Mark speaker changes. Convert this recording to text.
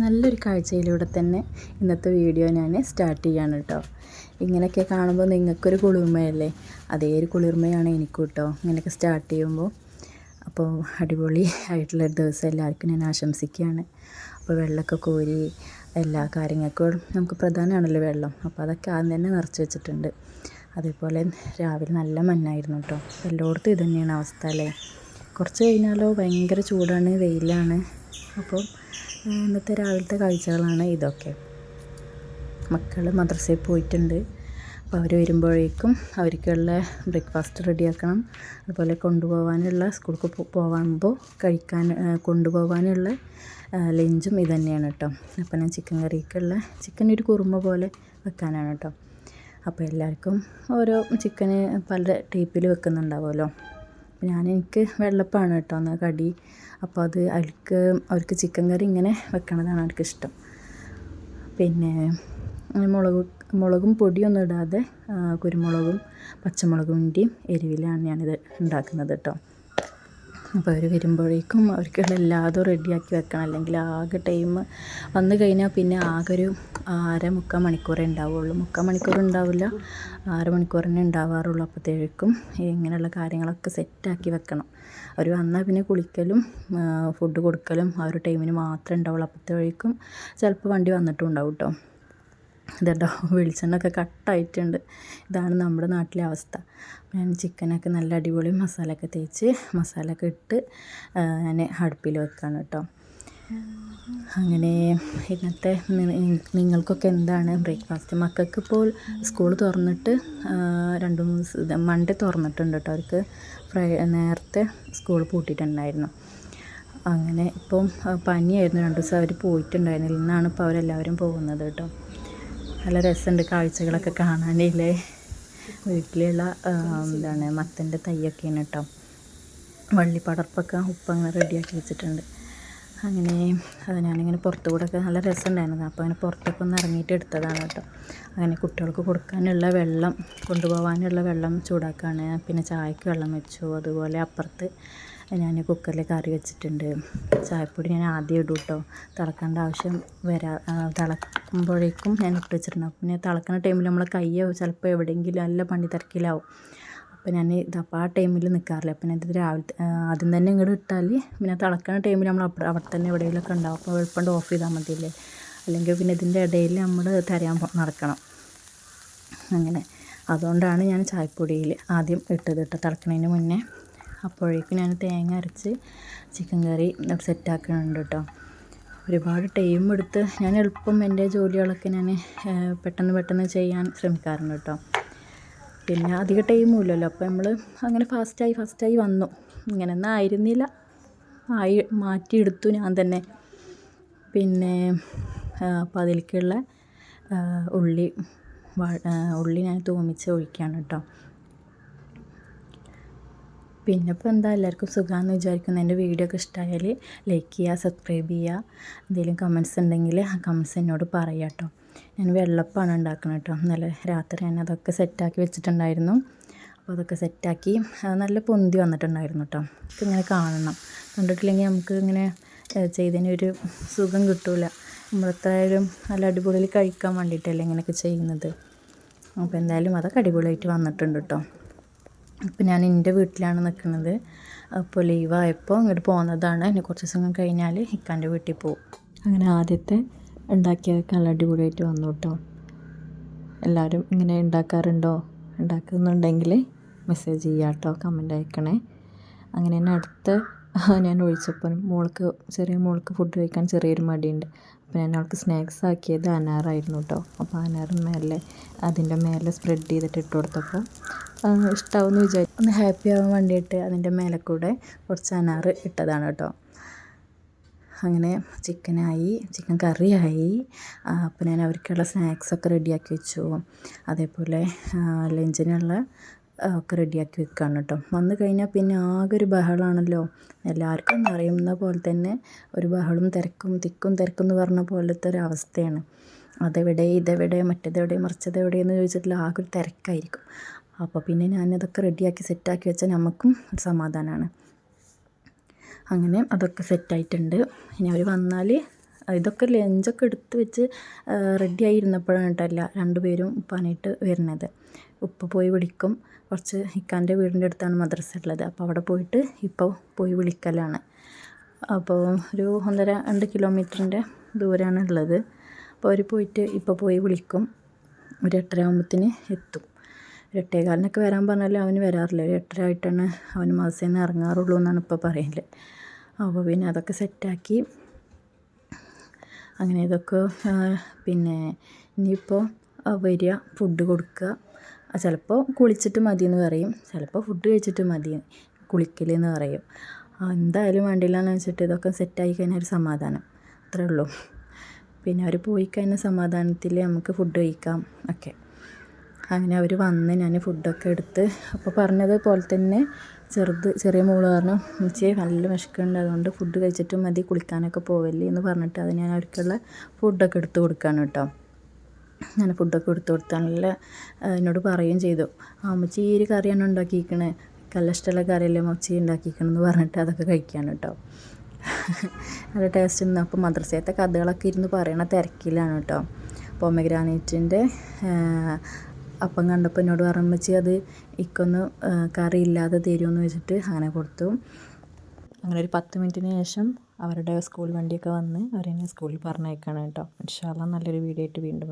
Speaker 1: നല്ലൊരു കാഴ്ചയിലൂടെ തന്നെ ഇന്നത്തെ വീഡിയോ ഞാൻ സ്റ്റാർട്ട് ചെയ്യാണ് കേട്ടോ. ഇങ്ങനെയൊക്കെ കാണുമ്പോൾ നിങ്ങൾക്കൊരു കുളിർമയല്ലേ? അതേ ഒരു കുളിർമയാണ് എനിക്കും കേട്ടോ. ഇങ്ങനെയൊക്കെ സ്റ്റാർട്ട് ചെയ്യുമ്പോൾ. അപ്പോൾ അടിപൊളി ആയിട്ടുള്ളൊരു ദിവസം എല്ലാവർക്കും ഞാൻ ആശംസിക്കുകയാണ്. അപ്പോൾ വെള്ളമൊക്കെ കോരി എല്ലാ കാര്യങ്ങൾക്കും നമുക്ക് പ്രധാനമാണല്ലോ വെള്ളം. അപ്പോൾ അതൊക്കെ ആദ്യം തന്നെ നിറച്ച് വെച്ചിട്ടുണ്ട്. അതേപോലെ രാവിലെ നല്ല മഞ്ഞായിരുന്നു കേട്ടോ. എല്ലായിടത്തും ഇത് തന്നെയാണ് അവസ്ഥ അല്ലേ? കുറച്ച് കഴിഞ്ഞാലോ ഭയങ്കര ചൂടാണ് വെയിലാണ്. അപ്പോൾ ഇന്നത്തെ രാവിലത്തെ കാഴ്ചകളാണ് ഇതൊക്കെ. മക്കൾ മദ്രസയിൽ പോയിട്ടുണ്ട്. അപ്പോൾ അവർ വരുമ്പോഴേക്കും അവർക്കുള്ള ബ്രേക്ക്ഫാസ്റ്റ് റെഡിയാക്കണം അതുപോലെ കൊണ്ടുപോകാനുള്ള സ്കൂൾക്ക് പോകുമ്പോൾ കഴിക്കാൻ കൊണ്ടുപോകാനുള്ള ലഞ്ചും ഇത് തന്നെയാണ് കേട്ടോ അപ്പോൾ ഞാൻ ചിക്കൻ കറിക്കുള്ള ചിക്കൻ ഒരു കുറുമ പോലെ വെക്കാനാണ് കേട്ടോ അപ്പോൾ എല്ലാവർക്കും ഓരോ ചിക്കന് പല ടൈപ്പിൽ വെക്കുന്നുണ്ടാവുമല്ലോ. ഞാൻ എനിക്ക് വെള്ളപ്പാണ് കേട്ടോ എന്നാൽ കടി. അപ്പോൾ അത് അവർക്ക് അവർക്ക് ചിക്കൻ കറി ഇങ്ങനെ വെക്കണതാണ് അവർക്ക് ഇഷ്ടം പിന്നെ മുളക് മുളകും പൊടിയൊന്നും ഇടാതെ കുരുമുളകും പച്ചമുളകും പച്ചമുളകിന്റെയും എരിവിലാണ് ഞാനിത് ഉണ്ടാക്കുന്നത് കേട്ടോ. അപ്പോൾ അവർ വരുമ്പോഴേക്കും അവർക്കുള്ള എല്ലാതും റെഡിയാക്കി വെക്കണം. അല്ലെങ്കിൽ ആകെ ടൈം വന്നു കഴിഞ്ഞാൽ പിന്നെ ആകെ ഒരു അര മുക്കാൽ മണിക്കൂറേ ഉണ്ടാവുള്ളൂ. മുക്കാൽ മണിക്കൂർ ഉണ്ടാവില്ല അര മണിക്കൂർ തന്നെ ഉണ്ടാവാറുള്ളൂ. അപ്പോഴത്തേക്കും ഇങ്ങനെയുള്ള കാര്യങ്ങളൊക്കെ സെറ്റാക്കി വെക്കണം. അവർ വന്നാൽ പിന്നെ കുളിക്കലും ഫുഡ് കൊടുക്കലും ആ ഒരു ടൈമിന് മാത്രമേ ഉണ്ടാവുള്ളൂ. അപ്പോഴത്തേക്കും ചിലപ്പോൾ വണ്ടി വന്നിട്ടും ഉണ്ടാവും കേട്ടോ ഇതുണ്ടോ? വെളിച്ചെണ്ണയൊക്കെ കട്ടായിട്ടുണ്ട്. ഇതാണ് നമ്മുടെ നാട്ടിലെ അവസ്ഥ. ഞാൻ ചിക്കനൊക്കെ നല്ല അടിപൊളി മസാലയൊക്കെ തേച്ച് മസാലയൊക്കെ ഇട്ട് ഞാൻ അടുപ്പിൽ വെക്കാണ് കേട്ടോ. അങ്ങനെ ഇന്നത്തെ നിങ്ങൾക്കൊക്കെ എന്താണ് ബ്രേക്ക്ഫാസ്റ്റ്? മക്കൾക്ക് ഇപ്പോൾ സ്കൂൾ തുറന്നിട്ട് രണ്ട് മൂന്ന് ദിവസം മൺഡേ തുറന്നിട്ടുണ്ട് കേട്ടോ അവർക്ക്. ഫ്രൈ നേരത്തെ സ്കൂൾ പൂട്ടിയിട്ടുണ്ടായിരുന്നു. അങ്ങനെ ഇപ്പം പനിയായിരുന്നു. രണ്ട് ദിവസം അവർ പോയിട്ടുണ്ടായിരുന്നില്ല. ഇന്നാണ് ഇപ്പോൾ അവരെല്ലാവരും പോകുന്നത് കേട്ടോ. നല്ല രസമുണ്ട് കാഴ്ചകളൊക്കെ കാണാനില്ലേ? വീട്ടിലുള്ള എന്താണ് മത്തന്റെ തൈയൊക്കെയാണ് കേട്ടോ. വള്ളിപ്പടർപ്പൊക്കെ ഉപ്പ് അങ്ങനെ റെഡിയാക്കി വെച്ചിട്ടുണ്ട്. അങ്ങനെ അത് ഞാനിങ്ങനെ പുറത്തു കൂടെ ഒക്കെ നല്ല രസമുണ്ടായിരുന്നു. അപ്പോൾ അങ്ങനെ പുറത്തൊക്കെ ഒന്ന് ഇറങ്ങിയിട്ട് എടുത്തതാണ് കേട്ടോ. അങ്ങനെ കുട്ടികൾക്ക് കൊടുക്കാനുള്ള വെള്ളം കൊണ്ടുപോകാനുള്ള വെള്ളം ചൂടാക്കുകയാണ് പിന്നെ ചായക്ക് വെള്ളം വെച്ചു. അതുപോലെ അപ്പുറത്ത് ഞാൻ കുക്കറിൽ കറി വെച്ചിട്ടുണ്ട്. ചായപ്പൊടി ഞാൻ ആദ്യം ഇടും കേട്ടോ തിളക്കേണ്ട ആവശ്യം വരാ തിളക്കുമ്പോഴേക്കും ഞാൻ ഇട്ട് വെച്ചിട്ടുണ്ട് പിന്നെ തിളക്കുന്ന ടൈമിൽ നമ്മളെ കയ്യോ ചിലപ്പോൾ എവിടെയെങ്കിലും നല്ല പണി തിരക്കിലാവും. അപ്പോൾ ഞാൻ ഇതപ്പോൾ ആ ടൈമിൽ നിൽക്കാറില്ല അപ്പം ഞാനിത് രാവിലെ ആദ്യം തന്നെ ഇങ്ങോട്ട് ഇട്ടാൽ പിന്നെ തിളക്കുന്ന ടൈമിൽ നമ്മൾ അവിടെ അവിടെ തന്നെ എവിടെയെങ്കിലുമൊക്കെ ഉണ്ടാവും. അപ്പോൾ എളുപ്പം ഓഫ് ചെയ്താൽ മതിയല്ലേ. അല്ലെങ്കിൽ പിന്നെ ഇതിന്റെ ഇടയിൽ നമ്മൾ തരാൻ നടക്കണം. അങ്ങനെ. അതുകൊണ്ടാണ് ഞാൻ ചായപ്പൊടിയിൽ ആദ്യം ഇട്ടത് ഇട്ട് തിളക്കണതിന് മുന്നേ. അപ്പോഴേക്കും ഞാൻ തേങ്ങ അരച്ച് ചിക്കൻ കറി സെറ്റാക്കുന്നുണ്ട് കേട്ടോ. ഒരുപാട് ടൈം എടുത്ത് ഞാൻ എളുപ്പം എന്റെ ജോലികളൊക്കെ ഞാൻ പെട്ടെന്ന് പെട്ടെന്ന് ചെയ്യാൻ ശ്രമിക്കാറുണ്ട് കേട്ടോ. പിന്നെ അധിക ടൈമും ഇല്ലല്ലോ. അപ്പോൾ നമ്മൾ അങ്ങനെ ഫാസ്റ്റായി ഫാസ്റ്റായി വന്നു. ഇങ്ങനെയൊന്നും ആയിരുന്നില്ല. ആയി മാറ്റിയെടുത്തു ഞാൻ തന്നെ. പിന്നെ അപ്പോൾ അതിലേക്കുള്ള ഉള്ളി ഉള്ളി ഞാൻ തൂമിച്ച് ഒഴിക്കുകയാണ് കേട്ടോ. പിന്നെ ഇപ്പോൾ എന്താ എല്ലാവർക്കും സുഖമാണെന്ന് വിചാരിക്കുന്നു. എന്റെ വീഡിയോ ഒക്കെ ഇഷ്ടമായാൽ ലൈക്ക് ചെയ്യുക സബ്സ്ക്രൈബ് ചെയ്യുക. എന്തെങ്കിലും കമൻസ് ഉണ്ടെങ്കിൽ ആ കമൻസ് എന്നോട് പറയുക കേട്ടോ. ഞാൻ വെള്ളപ്പാണ് ഉണ്ടാക്കുന്നത് കേട്ടോ. നല്ല രാത്രി ഞാൻ അതൊക്കെ സെറ്റാക്കി വെച്ചിട്ടുണ്ടായിരുന്നു. അപ്പോൾ അതൊക്കെ സെറ്റാക്കി നല്ല പൊന്തി വന്നിട്ടുണ്ടായിരുന്നു കേട്ടോ. ഇങ്ങനെ കാണണം. കണ്ടിട്ടില്ലെങ്കിൽ നമുക്ക് ഇങ്ങനെ ചെയ്തതിന് ഒരു സുഖം കിട്ടില്ല നമ്മളെത്രയായാലും നല്ല അടിപൊളിയിൽ കഴിക്കാൻ വേണ്ടിയിട്ടല്ലേ ഇങ്ങനെയൊക്കെ ചെയ്യുന്നത്. അപ്പോൾ എന്തായാലും അതൊക്കെ അടിപൊളിയായിട്ട് വന്നിട്ടുണ്ട് കേട്ടോ. അപ്പോൾ ഞാൻ എന്റെ വീട്ടിലാണ് നിൽക്കുന്നത്. അപ്പോൾ ലീവായപ്പോൾ ഇങ്ങോട്ട് പോകുന്നതാണ് ഇനി കുറച്ച് ദിവസം കഴിഞ്ഞാൽ ഇക്കാന്റെ വീട്ടിൽ പോകും അങ്ങനെ ആദ്യത്തെ ഉണ്ടാക്കിയതൊക്കെ നല്ല അടിപൊളിയായിട്ട് വന്നു കേട്ടോ. എല്ലാവരും ഇങ്ങനെ ഉണ്ടാക്കാറുണ്ടോ? ഉണ്ടാക്കുന്നുണ്ടെങ്കിൽ മെസ്സേജ് ചെയ്യുക കേട്ടോ കമന്റ് അയക്കണേ. അങ്ങനെ തന്നെ അടുത്ത ഞാൻ ഒഴിച്ചപ്പോൾ മോൾക്ക് ചെറിയ മോൾക്ക് ഫുഡ് കഴിക്കാൻ ചെറിയൊരു മടിയുണ്ട്. അപ്പോൾ ഞാൻ അവൾക്ക് സ്നാക്സ് ആക്കിയത് അനാറായിരുന്നു കേട്ടോ അപ്പോൾ അനാറ് മേലെ അതിന്റെ മേലെ സ്പ്രെഡ് ചെയ്തിട്ട് ഇട്ട് കൊടുത്തപ്പോൾ ഇഷ്ടമാവുമെന്ന് വിചാരിച്ചു ഒന്ന് ഹാപ്പി ആവാൻ വേണ്ടിയിട്ട് അതിന്റെ മേലെ കൂടെ കുറച്ച് അനാറ് ഇട്ടതാണ് കേട്ടോ അങ്ങനെ ചിക്കനായി ചിക്കൻ കറിയായി അപ്പോൾ ഞാൻ അവർക്കുള്ള സ്നാക്സൊക്കെ റെഡിയാക്കി വെച്ചു. അതേപോലെ ലഞ്ചിനുള്ള ഒക്കെ റെഡിയാക്കി വെക്കുകയാണ് കേട്ടോ. വന്നു കഴിഞ്ഞാൽ പിന്നെ ആകെ ഒരു ബഹളമാണല്ലോ എല്ലാവർക്കും അറിയുന്ന പോലെ തന്നെ ഒരു ബഹളും തിരക്കും തിക്കും തിരക്കും എന്ന് പറഞ്ഞ പോലത്തെ ഒരു അവസ്ഥയാണ്. അതെവിടെ ഇതെവിടെ മറ്റേതെവിടെ മറിച്ചതെവിടെ എന്ന് ചോദിച്ചിട്ടുള്ള ആകെ ഒരു തിരക്കായിരിക്കും. അപ്പോൾ പിന്നെ ഞാനതൊക്കെ റെഡിയാക്കി സെറ്റാക്കി വെച്ചാൽ നമുക്കും സമാധാനമാണ് അങ്ങനെ അതൊക്കെ സെറ്റായിട്ടുണ്ട്. ഇനി അവർ വന്നാൽ ഇതൊക്കെ ലഞ്ചൊക്കെ എടുത്ത് വെച്ച് റെഡി ആയിരുന്നപ്പോഴാണ് കേട്ടോ എല്ലാ രണ്ടുപേരും ഉപ്പാനായിട്ട് വരുന്നത്. ഉപ്പ പോയി വിളിക്കും. കുറച്ച് ഇക്കാന്റെ വീടിന്റെ അടുത്താണ് മദ്രസ ഉള്ളത്. അപ്പോൾ അവിടെ പോയിട്ട് ഇപ്പോൾ പോയി വിളിക്കലാണ്. അപ്പോൾ ഒരു ഒന്നര രണ്ട് കിലോമീറ്ററിന്റെ ദൂരമാണ് ഉള്ളത്. അപ്പോൾ അവർ പോയിട്ട് ഇപ്പോൾ പോയി വിളിക്കും. ഒരു എട്ടര ആകുമ്പത്തിന് എത്തും. ഒരു എട്ടേകാലിനൊക്കെ വരാൻ പറഞ്ഞാലും അവന് വരാറില്ല. ഒരു എട്ടര ആയിട്ടാണ് അവൻ മദ്രസയിൽ ഇറങ്ങാറുള്ളൂ എന്നാണ് ഇപ്പോൾ പറയൽ അപ്പോൾ പിന്നെ അതൊക്കെ സെറ്റാക്കി. അങ്ങനെ ഇതൊക്കെ പിന്നെ ഇനിയിപ്പോൾ വരിക ഫുഡ് കൊടുക്കുക. ചിലപ്പോൾ കുളിച്ചിട്ട് മതി എന്ന് പറയും. ചിലപ്പോൾ ഫുഡ് കഴിച്ചിട്ട് മതി. കുളിക്കലെന്ന് പറയും. എന്തായാലും വേണ്ടില്ല എന്ന് വെച്ചിട്ട് ഇതൊക്കെ സെറ്റായി കഴിഞ്ഞാൽ ഒരു സമാധാനം. അത്രേ ഉള്ളൂ. പിന്നെ അവർ പോയി കഴിഞ്ഞ സമാധാനത്തിൽ നമുക്ക് ഫുഡ് കഴിക്കാം ഒക്കെ. അങ്ങനെ അവർ വന്ന് ഞാൻ ഫുഡൊക്കെ എടുത്ത് അപ്പോൾ പറഞ്ഞതുപോലെ തന്നെ ചെറുത് ചെറിയ മോൾ പറഞ്ഞു ഉച്ചയെ നല്ല വിശക്കുന്നുണ്ട് അതുകൊണ്ട് ഫുഡ് കഴിച്ചിട്ട് മതി കുളിക്കാനൊക്കെ പോവല്ലേ? എന്ന് പറഞ്ഞിട്ട് അത് ഞാൻ അവർക്കുള്ള ഫുഡൊക്കെ എടുത്ത് കൊടുക്കാണ് കേട്ടോ. ഞാൻ ഫുഡൊക്കെ എടുത്ത് കൊടുത്ത് നല്ല എന്നോട് പറയുകയും ചെയ്തു. അമ്മച്ചി ഈ ഒരു കറിയാണ് ഉണ്ടാക്കിയിരിക്കണേ? നല്ല ഇഷ്ടമുള്ള കറിയല്ലേ അമ്മച്ചി ഉണ്ടാക്കിയിരിക്കണമെന്ന് പറഞ്ഞിട്ട് അതൊക്കെ കഴിക്കാൻ കേട്ടോ. നല്ല ടേസ്റ്റ് ഉണ്ട്. അപ്പോൾ മദ്രസയത്തെ കഥകളൊക്കെ ഇരുന്ന് പറയണ തിരക്കിലാണ് കേട്ടോ. പൊമഗ്രാനൈറ്റിന്റെ അപ്പം കണ്ടപ്പോൾ എന്നോട് പറഞ്ഞു അത് ഇക്കൊന്ന് കറി ഇല്ലാതെ തരുമെന്ന് വെച്ചിട്ട് അങ്ങനെ കൊടുത്തു. അങ്ങനെ ഒരു പത്ത് മിനിറ്റിന് ശേഷം അവരുടെ സ്കൂൾ വണ്ടിയൊക്കെ വന്ന് അവരെന്നെ സ്കൂളിൽ പറഞ്ഞയക്കാണ് കേട്ടോ. ഇൻഷാല്ല നല്ലൊരു വീഡിയോ ആയിട്ട് വീണ്ടും.